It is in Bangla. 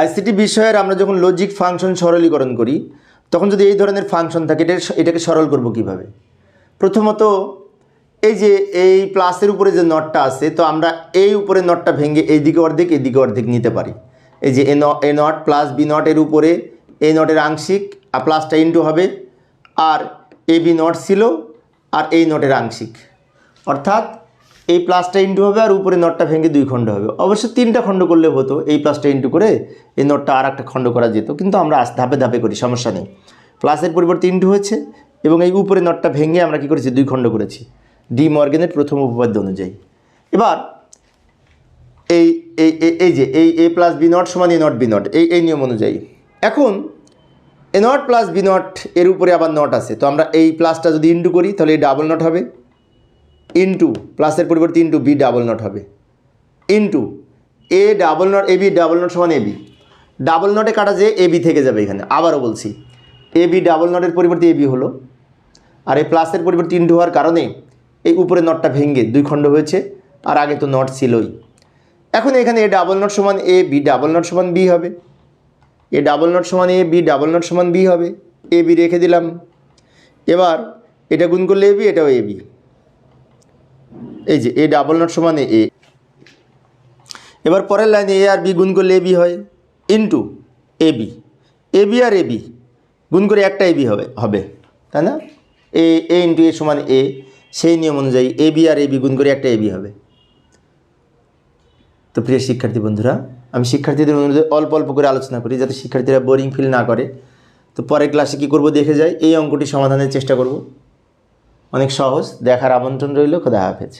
আইসিটি বিষয়ের আমরা যখন লজিক ফাংশন সরলীকরণ করি, তখন যদি এই ধরনের ফাংশন থাকে এটা এটাকে সরল করব কীভাবে? প্রথমত, এই যে এই প্লাসের উপরে যে নটটা আছে, তো আমরা এই উপরে নটটা ভেঙে এই দিকে অর্ধেক এই দিকে অর্ধেক নিতে পারি। এই যে এ নট প্লাস বি নটের উপরে, এ নটের আংশিক, আর প্লাসটা ইন্টু হবে, আর এ বি নট ছিল, আর এই নটের আংশিক। অর্থাৎ এই প্লাসটা ইন্টু হবে আর উপরে নটটা ভেঙে দুই খণ্ড হবে। অবশ্য তিনটা খণ্ড করলে হতো, এই প্লাসটা ইন্টু করে এই নটটা আর একটা খণ্ড করা যেত, কিন্তু আমরা ধাপে ধাপে করি, সমস্যা নেই। প্লাসের পরিবর্তে ইন্টু হয়েছে এবং এই উপরে নটটা ভেঙে আমরা কি করেছি, দুই খণ্ড করেছি। ডি মর্গেনের প্রথম উপপাদ্য অনুযায়ী। এবার, এই, এই- এই যে, এই, এ প্লাস বি নট সমান এ নট বি নট, এই এই নিয়ম অনুযায়ী। এখন, A not plus B not এর উপরে আবার নট আছে, তো আমরা এই প্লাসটা যদি ইন্টু করি, তাহলে এই ডাবল নট হবে। ইন্টু প্লাসের পরিবর্তে ইন্টু বি ডাবল নট হবে। Into, A double not A B double not সমান এ বি। ডাবল নটে কাটা যে এ বি থেকে যাবে এখানে, আবারও বলছি। এ বি ডাবল নটের পরিবর্তে এ বি হলো। আর এই প্লাসের পরিবর্তে ইন্টু হওয়ার কারণে এই উপরে নটটা ভেঙে দুই খণ্ড হয়েছে, আর আগে তো নট ছিলই। এখন এখানে এ ডাবল নট সমান এ বি ডাবল নট সমান বি হবে। এ ডাবল নট সমান এ বি ডাবল নট সমান বি হবে। এ বি রেখে দিলাম। এবার এটা গুণ করলে এ বি, এটাও এ বি। এই যে এ ডাবল নট সমান এ এবার পরের লাইনে এ আর বি গুণ করলে এ বি হয়। Into A B A B R A B গুণ করে একটা এ বি হবে হবে, তাই না? এ এ ইন্টু এ সমান এ সেই নিয়ম অনুযায়ী এ বি আর এ বি গুণ করে একটা এ বি হবে। তো প্রিয় শিক্ষার্থী বন্ধুরা, আমি শিক্ষার্থীদের অনুরোধে অল্প অল্প করে আলোচনা করি যাতে শিক্ষার্থীরা বোরিং ফিল না করে। তো পরের ক্লাসে কী করব দেখে যাই, এই অঙ্কটি সমাধানের চেষ্টা করব। অনেক সহজ দেখার আমন্ত্রণ রইল খোদা হাফেজ।